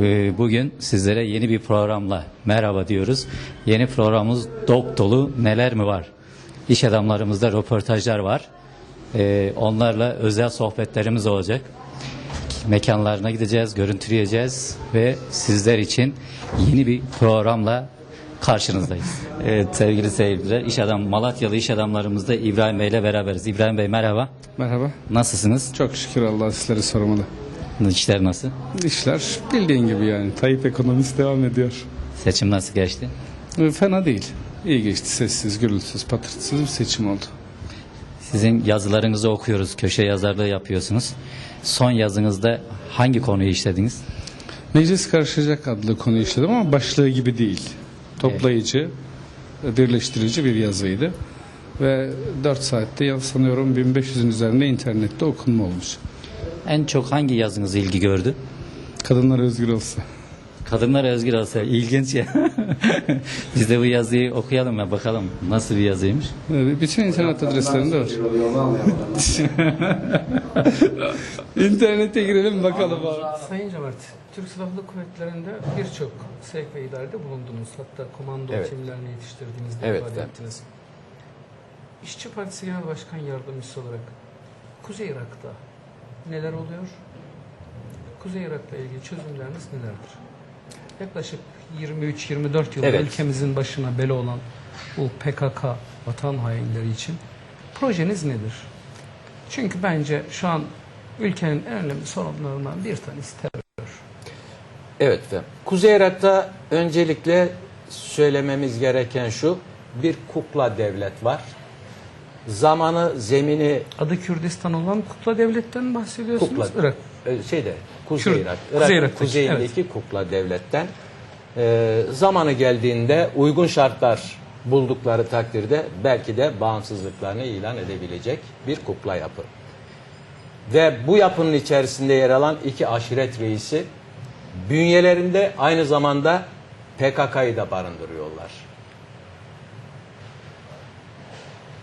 Ee, Bugün sizlere yeni bir programla merhaba diyoruz. Yeni programımız dop dolu neler mi var? İş adamlarımızda röportajlar var. Ee, Onlarla özel sohbetlerimiz olacak. Mekanlarına gideceğiz, görüntüleyeceğiz ve sizler için yeni bir programla karşınızdayız. Evet sevgili seyirciler, iş adam Malatyalı iş adamlarımızda İbrahim Bey ile beraberiz. İbrahim Bey merhaba. Merhaba. Nasılsınız? Çok şükür Allah sizleri sormalı. İşler nasıl? İşler bildiğin gibi yani. Tayyip ekonomisi devam ediyor. Seçim nasıl geçti? E, Fena değil. İyi geçti. Sessiz, gürültüsüz, patırtısız bir seçim oldu. Sizin yazılarınızı okuyoruz, köşe yazarlığı yapıyorsunuz. Son yazınızda hangi konuyu işlediniz? Meclis karışacak adlı konuyu işledim ama başlığı gibi değil. Toplayıcı, birleştirici bir yazıydı. Ve 4 saatte ya- sanıyorum 1500'ün üzerinde internette okunma olmuş. En çok hangi yazınız ilgi gördü? Kadınlar özgür olsa. Kadınlar özgür olsa ilginç ya. Biz de bu yazıyı okuyalım ya bakalım nasıl bir yazıymış. Evet, bütün internet adreslerinde var. İnternete girelim bakalım abi. Sayın Cömert, Türk Silahlı Kuvvetleri'nde birçok sevk ve idarede bulundunuz. Hatta komando Evet. timlerini yetiştirdiğinizde Evet, ifade evet. ettiniz. İşçi Partisi Genel Başkan Yardımcısı olarak Kuzey Irak'ta neler oluyor? Kuzey Irak'la ilgili çözümleriniz nelerdir? Yaklaşık 23-24 yıl Evet. ülkemizin başına bela olan bu PKK vatan hainleri için projeniz nedir? Çünkü bence şu an ülkenin en önemli sorunlarından bir tanesi terör. Evet efendim. Kuzey Irak'ta öncelikle söylememiz gereken şu. Bir kukla devlet var. Zamanı, zemini Adı Kürdistan olan kukla devletten bahsediyorsunuz. kukla. Irak. e, Şeyde, Kuzey Kürt- Irak. Kuzey Irak'ın Irak'taki, kuzeyindeki kukla devletten. e, zamanı geldiğinde uygun şartlar buldukları takdirde belki de bağımsızlıklarını ilan edebilecek bir kukla yapı. Ve bu yapının içerisinde yer alan iki aşiret reisi bünyelerinde aynı zamanda PKK'yı da barındırıyorlar.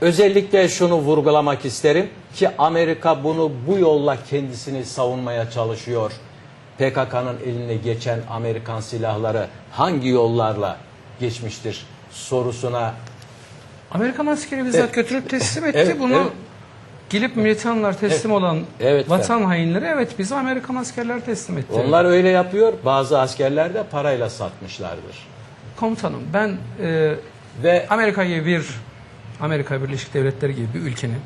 Özellikle şunu vurgulamak isterim ki Amerika bunu bu yolla kendisini savunmaya çalışıyor. PKK'nın eline geçen Amerikan silahları hangi yollarla geçmiştir sorusuna Amerikan askeri bizzat Evet. götürüp teslim etti. Evet, Bunu evet. gelip militanlar teslim olan Evet, vatan hainleri evet bizi Amerikan askerler teslim etti. onlar öyle yapıyor. Bazı askerler de parayla satmışlardır. Komutanım ben e, Ve Amerika gibi bir Amerika Birleşik Devletleri gibi bir ülkenin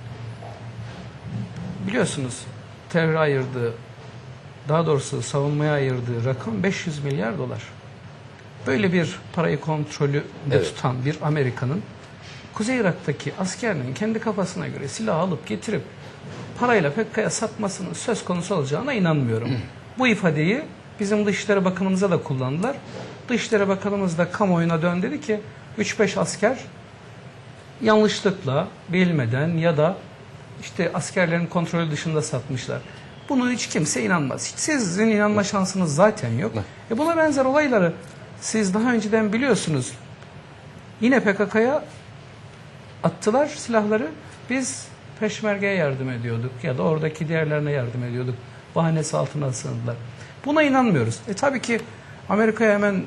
biliyorsunuz teröre ayırdığı daha doğrusu savunmaya ayırdığı rakam 500 milyar dolar. Böyle bir parayı kontrolü de Evet. tutan bir Amerika'nın Kuzey Irak'taki askerinin kendi kafasına göre silah alıp getirip parayla PKK'ya satmasının söz konusu olacağına inanmıyorum. Bu ifadeyi bizim Dışişleri Bakanımıza da kullandılar. Dışişleri Bakanımız da kamuoyuna dön dedi ki 3-5 asker yanlışlıkla, bilmeden ya da işte askerlerin kontrolü dışında satmışlar. Bunu hiç kimse inanmaz. Hiç sizin inanma şansınız zaten yok. E buna benzer olayları siz daha önceden biliyorsunuz. Yine PKK'ya attılar silahları. Biz peşmergeye yardım ediyorduk ya da oradaki diğerlerine yardım ediyorduk. Bahanesi altına sığındılar. Buna inanmıyoruz. E tabii ki Amerika'ya hemen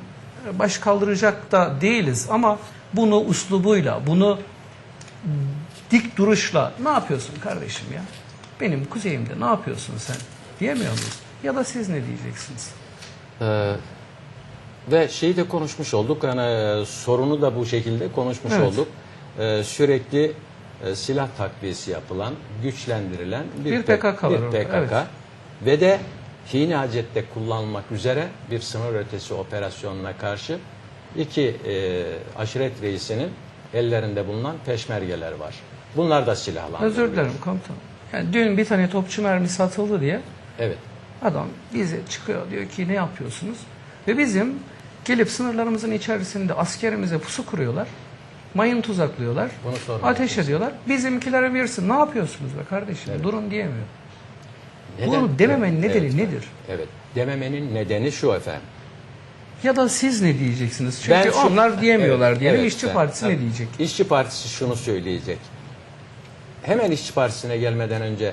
baş kaldıracak da değiliz ama bunu uslubuyla, bunu dik duruşla ne yapıyorsun kardeşim ya? Benim kuzeyimde ne yapıyorsun sen? Diyemiyor muyuz? Ya da siz ne diyeceksiniz? Ee, ve şeyi de konuşmuş olduk. Yani e, sorunu da bu şekilde konuşmuş Evet. olduk. Ee, sürekli e, silah takviyesi yapılan, güçlendirilen bir, Bir PKK bir PKK evet. ve de hini hacette kullanılmak üzere bir sınır ötesi operasyonuna karşı iki e, aşiret reisinin ellerinde bulunan peşmergeler var. Bunlar da silahlandırılıyor. Özür dilerim komutanım. Yani dün bir tane topçu mermisi atıldı diye Evet. adam bize çıkıyor diyor ki ne yapıyorsunuz? Ve bizim gelip sınırlarımızın içerisinde askerimize pusu kuruyorlar. Mayın tuzaklıyorlar. Bunu Ateş ediyorlar. Bizimkilere birsin. Ne yapıyorsunuz be kardeşim? Durun diyemiyor. Bunu dememenin Evet, nedeni evet. nedir? Evet. Dememenin nedeni şu efendim. Ya da siz ne diyeceksiniz? Çünkü Ben şu- onlar diyemiyorlar Evet, diyelim. evet, İşçi ben- Partisi ne diyecek? İşçi Partisi şunu söyleyecek. Hemen İşçi Partisi'ne gelmeden önce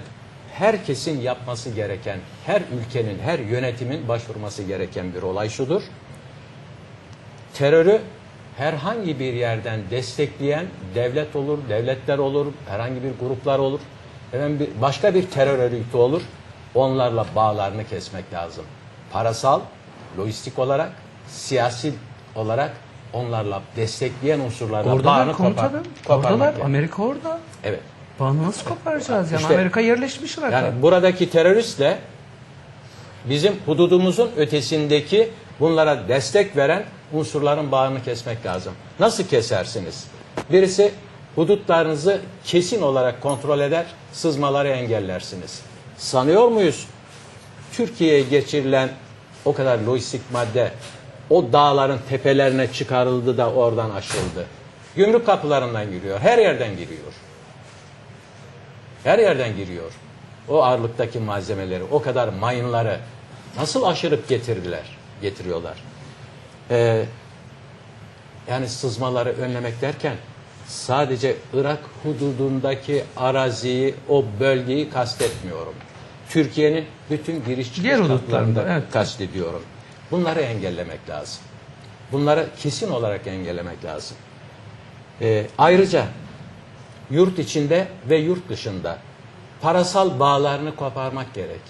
herkesin yapması gereken, her ülkenin, her yönetimin başvurması gereken bir olay şudur. Terörü herhangi bir yerden destekleyen devlet olur, devletler olur, herhangi bir gruplar olur, efendim bir, başka bir terör örgütü olur. Onlarla bağlarını kesmek lazım. Parasal, lojistik olarak, siyasi olarak onlarla destekleyen unsurlarla Oradalar bağını kopar, komutanım. koparmak Oradalar. gerekiyor. Amerika orada. Evet. Bağını nasıl koparacağız yani? İşte- Amerika yerleşmiş zaten. Yani buradaki teröristle bizim hududumuzun ötesindeki bunlara destek veren unsurların bağını kesmek lazım. Nasıl kesersiniz? Birisi hudutlarınızı kesin olarak kontrol eder, sızmaları engellersiniz. Sanıyor muyuz? Türkiye'ye geçirilen o kadar lojistik madde o dağların tepelerine çıkarıldı da oradan aşıldı. Gümrük kapılarından giriyor, her yerden giriyor. Her yerden giriyor. O ağırlıktaki malzemeleri, o kadar mayınları nasıl aşırıp getirdiler, getiriyorlar. Ee, yani sızmaları önlemek derken sadece Irak hududundaki araziyi, o bölgeyi kastetmiyorum. Türkiye'nin bütün giriş çıkış kapılarını evet. kastediyorum. Bunları engellemek lazım. Bunları kesin olarak engellemek lazım. Ee, ayrıca yurt içinde ve yurt dışında parasal bağlarını koparmak gerek.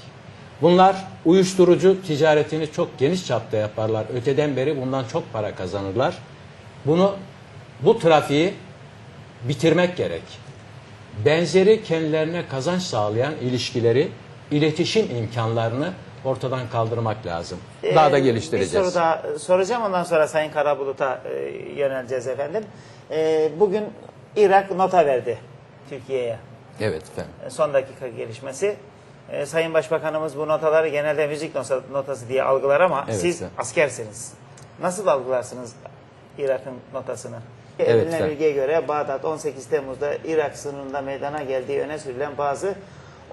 Bunlar uyuşturucu ticaretini çok geniş çapta yaparlar. Öteden beri bundan çok para kazanırlar. Bunu bu trafiği bitirmek gerek. Benzeri kendilerine kazanç sağlayan ilişkileri, iletişim imkanlarını ortadan kaldırmak lazım. Daha da Ee, geliştireceğiz. Bir soru daha soracağım ondan sonra Sayın Karabulut'a e, yöneleceğiz efendim. E, bugün Irak nota verdi Türkiye'ye. Evet efendim. E, Son dakika gelişmesi. E, Sayın Başbakanımız bu notaları genelde müzik nota- notası diye algılar ama Evet, siz evet. askersiniz. Nasıl algılarsınız Irak'ın notasını? Evet, Edilen efendim. bilgiye göre Bağdat 18 Temmuz'da Irak sınırında meydana geldiği öne sürülen bazı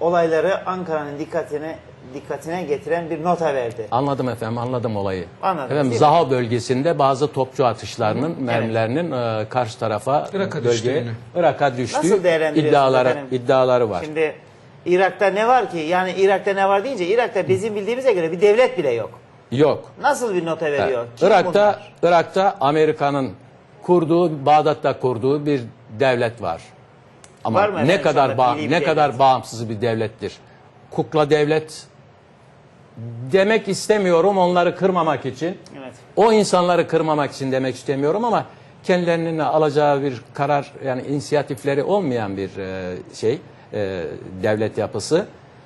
olayları Ankara'nın dikkatine dikkatine getiren bir nota verdi. Anladım efendim, anladım olayı. Anladınız, efendim? Zaha bölgesinde bazı topçu atışlarının, mermilerinin e, karşı tarafa, Irak'a bölgeye, düştüğünü. Irak'a düştüğü Nasıl değerlendiriyorsunuz iddiaları, efendim? iddiaları var. Şimdi Irak'ta ne var ki? Yani Irak'ta ne var deyince Irak'ta bizim bildiğimize göre bir devlet bile yok. Yok. Nasıl bir nota veriyor? Kim Irak'ta, bunlar? Irak'ta Amerika'nın kurduğu, Bağdat'ta kurduğu bir devlet var. Ama Var mı ne kadar bağ, bir ne devlet? kadar bağımsız bir devlettir. Kukla devlet demek istemiyorum onları kırmamak için. Evet. O insanları kırmamak için demek istemiyorum ama kendilerinin alacağı bir karar yani inisiyatifleri olmayan bir e, şey e, devlet yapısı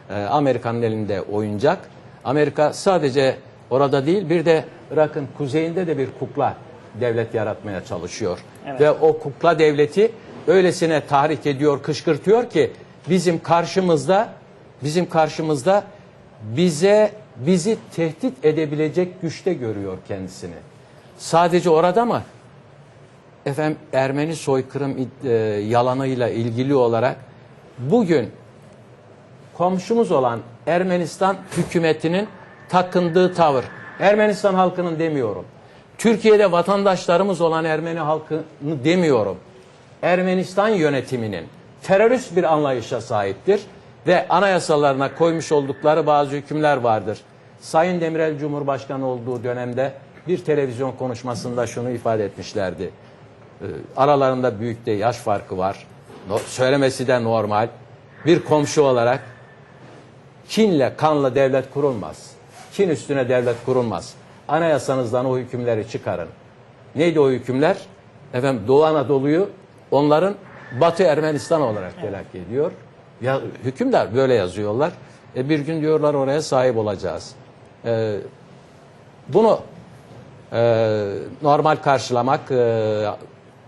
e, Amerika'nın elinde oyuncak. Amerika sadece orada değil bir de Irak'ın kuzeyinde de bir kukla devlet yaratmaya çalışıyor. Evet. Ve o kukla devleti öylesine tahrik ediyor, kışkırtıyor ki bizim karşımızda bizim karşımızda bize bizi tehdit edebilecek güçte görüyor kendisini. Sadece orada mı? Efendim Ermeni soykırım e, yalanıyla ilgili olarak bugün komşumuz olan Ermenistan hükümetinin takındığı tavır. Ermenistan halkının demiyorum. Türkiye'de vatandaşlarımız olan Ermeni halkını demiyorum. Ermenistan yönetiminin terörist bir anlayışa sahiptir ve anayasalarına koymuş oldukları bazı hükümler vardır. Sayın Demirel Cumhurbaşkanı olduğu dönemde bir televizyon konuşmasında şunu ifade etmişlerdi. Ee, aralarında büyük de yaş farkı var. Söylemesi de normal. Bir komşu olarak kinle, kanla devlet kurulmaz. Kin üstüne devlet kurulmaz. Anayasanızdan o hükümleri çıkarın. Neydi o hükümler? Efendim Doğu Anadolu'yu onların Batı Ermenistan olarak telakki ediyor. Ya, hükümler böyle yazıyorlar. E, bir gün diyorlar oraya sahip olacağız. E, bunu e, normal karşılamak, e,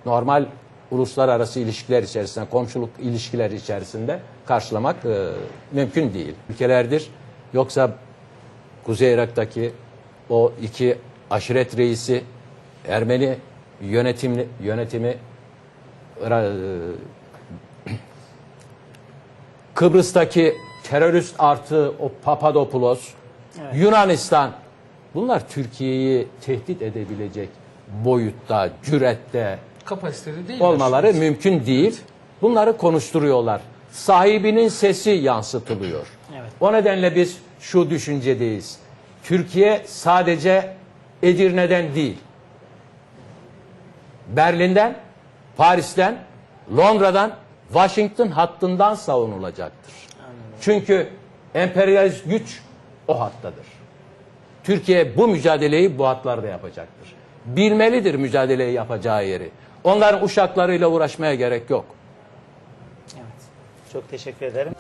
normal uluslararası ilişkiler içerisinde, komşuluk ilişkileri içerisinde karşılamak e, mümkün değil. Ülkelerdir. Yoksa Kuzey Irak'taki o iki aşiret reisi Ermeni yönetimli yönetimi Kıbrıs'taki terörist artı o Papadopoulos, Yunanistan bunlar Türkiye'yi tehdit edebilecek boyutta, cürette Kapasiteli değil. olmaları mümkün değil. Bunları konuşturuyorlar. sahibinin sesi yansıtılıyor. Evet. O nedenle biz şu düşüncedeyiz. Türkiye sadece Edirne'den değil, Berlin'den, Paris'ten, Londra'dan, Washington hattından savunulacaktır. Çünkü emperyalist güç o hattadır. Türkiye bu mücadeleyi bu hatlarda yapacaktır. Bilmelidir mücadeleyi yapacağı yeri. Onların uşaklarıyla uğraşmaya gerek yok. Evet. Çok teşekkür ederim.